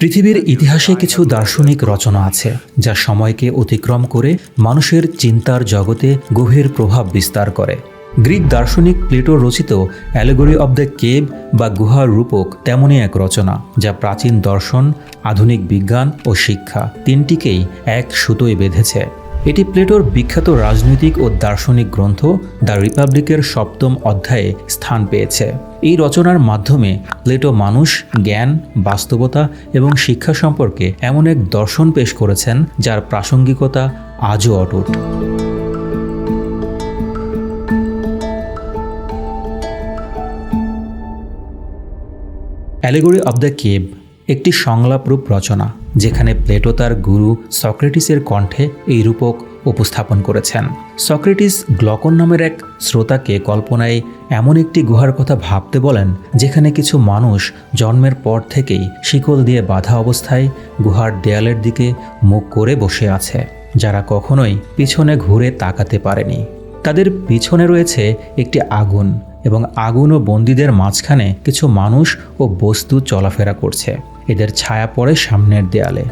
পৃথিবীর ইতিহাসে কিছু দার্শনিক রচনা আছে, যা সময়কে অতিক্রম করে মানুষের চিন্তার জগতে গভীর প্রভাব বিস্তার করে। গ্রিক দার্শনিক প্লেটো রচিত অ্যালেগরি অব দ্য কেভ বা গুহার রূপক তেমনই এক রচনা, যা প্রাচীন দর্শন, আধুনিক বিজ্ঞান ও শিক্ষা তিনটিকেই এক সুতোয় বেঁধেছে। এটি প্লেটোর বিখ্যাত রাজনৈতিক ও দার্শনিক গ্রন্থ দ্য রিপাবলিকের সপ্তম অধ্যায়ে স্থান পেয়েছে। এই রচনার মাধ্যমে প্লেটো মানুষ, জ্ঞান, বাস্তবতা এবং শিক্ষা সম্পর্কে এমন এক দর্শন পেশ করেছেন যার প্রাসঙ্গিকতা আজও অটুট। অ্যালেগরি অব দ্য কেব একটি সংলাপরূপ রচনা, যেখানে প্লেটো তার গুরু সক্রেটিসের কণ্ঠে এই রূপক উপস্থাপন করেছেন। সক্রেটিস গ্লকন নামের এক শ্রোতাকে কল্পনায় এমন একটি গুহার কথা ভাবতে বলেন, যেখানে কিছু মানুষ জন্মের পর থেকেই শিকল দিয়ে বাধা অবস্থায় গুহার দেয়ালের দিকে মুখ করে বসে আছে, যারা কখনোই পিছনে ঘুরে তাকাতে পারেনি। তাদের পিছনে রয়েছে একটি আগুন এবং আগুন ও বন্দীদের মাঝখানে কিছু মানুষ ও বস্তু চলাফেরা করছে। এদের ছায়া পড়ে সামনের দেয়ালে।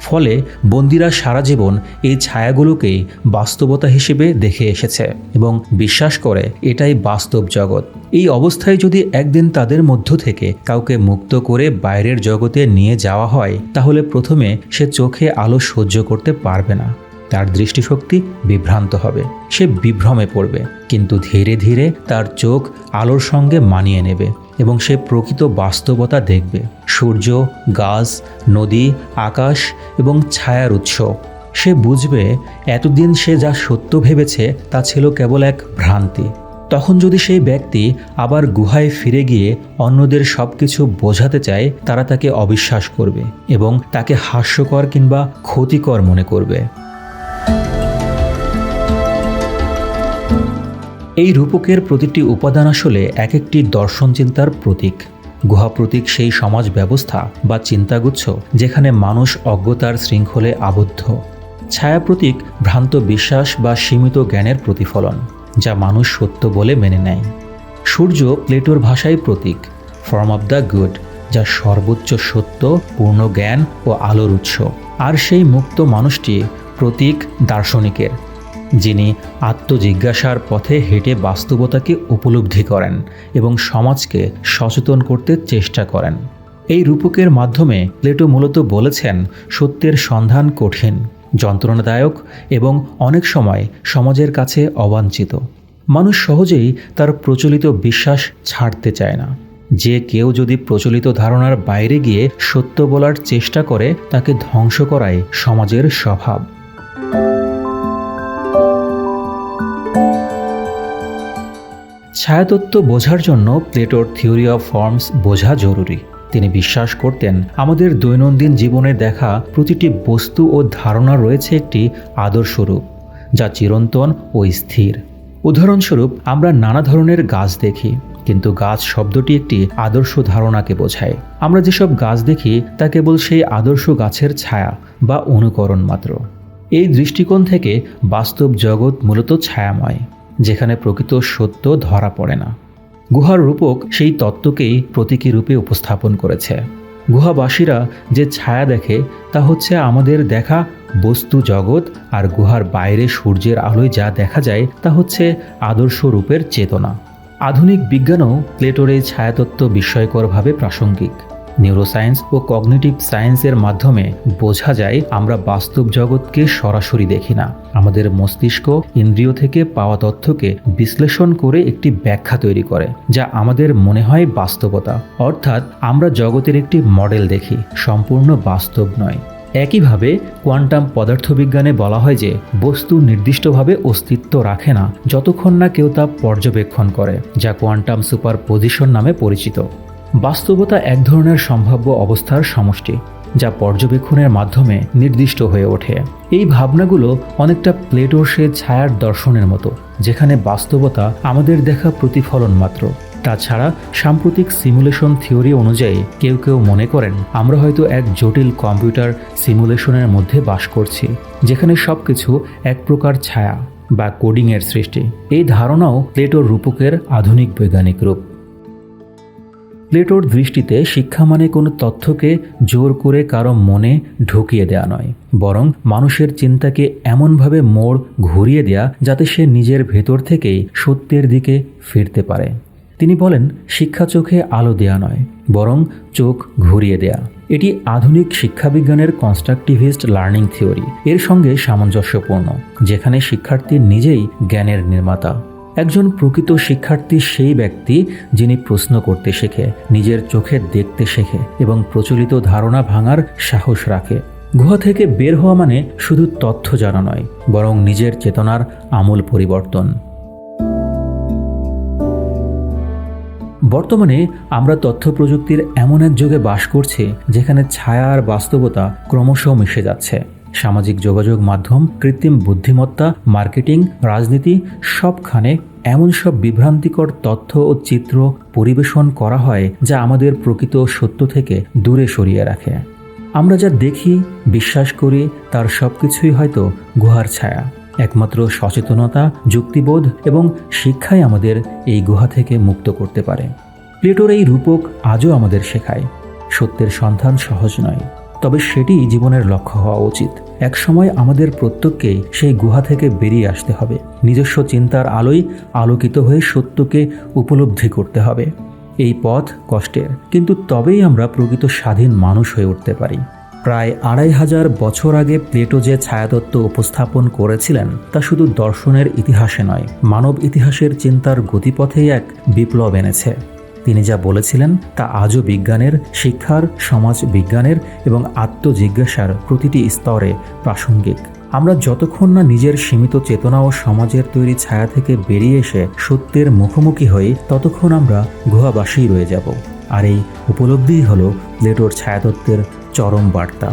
ফলে বন্দিরা সারা জীবন এই ছায়াগুলোকেই বাস্তবতা হিসেবে দেখে এসেছে এবং বিশ্বাস করে এটাই বাস্তব জগৎ। এই অবস্থায় যদি একদিন তাদের মধ্য থেকে কাউকে মুক্ত করে বাইরের জগতে নিয়ে যাওয়া হয়, তাহলে প্রথমে সে চোখে আলো সহ্য করতে পারবে না। তার দৃষ্টিশক্তি বিভ্রান্ত হবে। সে বিভ্রমে পড়বে, কিন্তু ধীরে ধীরে তার চোখ আলোর সঙ্গে মানিয়ে নেবে। এবং সে প্রকৃত বাস্তবতা দেখবে। সূর্য, গাছ, নদী, আকাশ এবং ছায়ার উৎস। সে বুঝবে এতদিন সে যা সত্য ভেবেছে তা ছিল কেবল এক ভ্রান্তি। তখন যদি সেই ব্যক্তি আবার গুহায় ফিরে গিয়ে অন্যদের সব কিছু বোঝাতে চায়, তারা তাকে অবিশ্বাস করবে এবং তাকে হাস্যকর কিংবা ক্ষতিকর মনে করবে। এই রূপকের প্রতিটি উপাদান আসলে এক একটি দর্শন চিন্তার প্রতীক। গুহা প্রতীক সেই সমাজ ব্যবস্থা বা চিন্তাগুচ্ছ যেখানে মানুষ অজ্ঞতার শৃঙ্খলে আবদ্ধ। ছায়া প্রতীক ভ্রান্ত বিশ্বাস বা সীমিত জ্ঞানের প্রতিফলন, যা মানুষ সত্য বলে মেনে নেয়। সূর্য প্লেটোর ভাষায় প্রতীক ফর্ম অব দ্য গুড যা সর্বোচ্চ সত্য, পূর্ণ জ্ঞান ও আলোর উৎস। আর সেই মুক্ত মানুষটি প্রতীক দার্শনিকের। যিনি আত্মজিজ্ঞাসার পথে হেঁটে বাস্তবতাকে উপলব্ধি করেন এবং সমাজকে সচেতন করতে চেষ্টা করেন। এই রূপকের মাধ্যমে প্লেটো মূলত বলেছেন, সত্যের সন্ধান কঠিন, যন্ত্রণাদায়ক এবং অনেক সময় সমাজের কাছে অবাঞ্ছিত। মানুষ সহজেই তার প্রচলিত বিশ্বাস ছাড়তে চায় না। যে কেউ যদি প্রচলিত ধারণার বাইরে গিয়ে সত্য বলার চেষ্টা করে, তাকে ধ্বংস করাই সমাজের স্বভাব। ছায়াতত্ত্ব বোঝার জন্য প্লেটোর থিওরি অফ ফর্মস বোঝা জরুরি। তিনি বিশ্বাস করতেন, আমাদের দৈনন্দিন জীবনে দেখা প্রতিটি বস্তু ও ধারণা রয়েছে একটি আদর্শ রূপ, যা চিরন্তন ও স্থির। উদাহরণস্বরূপ, আমরা নানা ধরনের গাছ দেখি, কিন্তু গাছ শব্দটি একটি আদর্শ ধারণাকে বোঝায়। আমরা যেসব গাছ দেখি, তা কেবল সেই আদর্শ গাছের ছায়া বা অনুকরণ মাত্র। এই দৃষ্টিকোণ থেকে বাস্তব জগৎ মূলত ছায়াময়। যেখানে প্রকৃত সত্য ধরা পড়ে না। গুহার রূপক সেই তত্ত্বকেই প্রতীকী রূপে উপস্থাপন করেছে। গুহাবাসীরা যে ছায়া দেখে তা হচ্ছে আমাদের দেখা বস্তু জগৎ আর গুহার বাইরে সূর্যের আলোয় যা দেখা যায় তা হচ্ছে আদর্শ রূপের চেতনা। আধুনিক বিজ্ঞানও প্লেটোর এই ছায়াতত্ত্ব বিস্ময়করভাবে প্রাসঙ্গিক। নিউরোসায়েন্স ও কগনিটিভ সায়েন্সের মাধ্যমে বোঝা যায় আমরা বাস্তব জগৎকে সরাসরি দেখি না। আমাদের মস্তিষ্ক ইন্দ্রিয় থেকে পাওয়া তথ্যকে বিশ্লেষণ করে একটি ব্যাখ্যা তৈরি করে, যা আমাদের মনে হয় বাস্তবতা। অর্থাৎ আমরা জগতের একটি মডেল দেখি, সম্পূর্ণ বাস্তব নয়। একইভাবে কোয়ান্টাম পদার্থবিজ্ঞানে বলা হয় যে বস্তু নির্দিষ্টভাবে অস্তিত্ব রাখে না, যতক্ষণ না কেউ তা পর্যবেক্ষণ করে, যা কোয়ান্টাম সুপার পজিশন নামে পরিচিত। বাস্তবতা এক ধরনের সম্ভাব্য অবস্থার সমষ্টি, যা পর্যবেক্ষণের মাধ্যমে নির্দিষ্ট হয়ে ওঠে। এই ভাবনাগুলো অনেকটা প্লেটোর সে ছায়ার দর্শনের মতো, যেখানে বাস্তবতা আমাদের দেখা প্রতিফলন মাত্র। তাছাড়া সাম্প্রতিক সিমুলেশন থিওরি অনুযায়ী কেউ কেউ মনে করেন, আমরা হয়তো এক জটিল কম্পিউটার সিমুলেশনের মধ্যে বাস করছি, যেখানে সব কিছু এক প্রকার ছায়া বা কোডিংয়ের সৃষ্টি। এই ধারণাও প্লেটোর রূপকের আধুনিক বৈজ্ঞানিক রূপ। প্লেটোর দৃষ্টিতে শিক্ষা মানে কোনো তথ্যকে জোর করে কারও মনে ঢুকিয়ে দেয়া নয়, বরং মানুষের চিন্তাকে এমনভাবে মোড় ঘুরিয়ে দেয়া যাতে সে নিজের ভেতর থেকেই সত্যের দিকে ফিরতে পারে। তিনি বলেন, শিক্ষা চোখে আলো দেয়া নয়, বরং চোখ ঘুরিয়ে দেয়া। এটি আধুনিক শিক্ষাবিজ্ঞানের কনস্ট্রাকটিভিস্ট লার্নিং থিওরি এর সঙ্গে সামঞ্জস্যপূর্ণ, যেখানে শিক্ষার্থী নিজেই জ্ঞানের নির্মাতা। একজন প্রকৃত শিক্ষার্থী সেই ব্যক্তি যিনি প্রশ্ন করতে শেখে, নিজের চোখে দেখতে শেখে এবং প্রচলিত ধারণা ভাঙার সাহস রাখে। গুহা থেকে বের হওয়া মানে শুধু তথ্য জানা নয়, বরং নিজের চেতনার আমূল পরিবর্তন। বর্তমানে আমরা তথ্য প্রযুক্তির এমন এক যুগে বাস করছি, যেখানে ছায়া আর বাস্তবতা ক্রমশ মিশে যাচ্ছে। সামাজিক যোগাযোগ মাধ্যম, কৃত্রিম বুদ্ধিমত্তা, মার্কেটিং, রাজনীতি, সবখানে এমন সব বিভ্রান্তিকর তথ্য ও চিত্র পরিবেশন করা হয় যা আমাদের প্রকৃত সত্য থেকে দূরে সরিয়ে রাখে। আমরা যা দেখি, বিশ্বাস করি, তার সব কিছুই হয়তো গুহার ছায়া। একমাত্র সচেতনতা, যুক্তিবোধ এবং শিক্ষাই আমাদের এই গুহা থেকে মুক্ত করতে পারে। প্লেটোর এই রূপক আজও আমাদের শেখায়। সত্যের সন্ধান সহজ নয়। তবে সেটি জীবনের লক্ষ্য হওয়া উচিত। একসময় আমাদের প্রত্যেককেই সেই গুহা থেকে বেরিয়ে আসতে হবে। নিজস্ব চিন্তার আলোয় আলোকিত হয়ে সত্যকে উপলব্ধি করতে হবে। এই পথ কষ্টের। কিন্তু তবেই আমরা প্রকৃত স্বাধীন মানুষ হয়ে উঠতে পারি। প্রায় আড়াই হাজার বছর আগে প্লেটো যে ছায়াতত্ত্ব উপস্থাপন করেছিলেন, তা শুধু দর্শনের ইতিহাসে নয়, মানব ইতিহাসের চিন্তার গতিপথেই এক বিপ্লব এনেছে। তিনি যা বলেছিলেন তা আজও বিজ্ঞানের, শিক্ষার সমাজ বিজ্ঞানের এবং আত্মজিজ্ঞাসার প্রতিটি স্তরে প্রাসঙ্গিক। আমরা যতক্ষণ না নিজের সীমিত চেতনা ও সমাজের তৈরি ছায়া থেকে বেরিয়ে এসে সত্যের মুখোমুখি হই, ততক্ষণ আমরা গুহাবাসী রয়ে যাব। আর এই উপলব্ধিই হলো প্লেটোর ছায়াতত্ত্বের চরম বার্তা।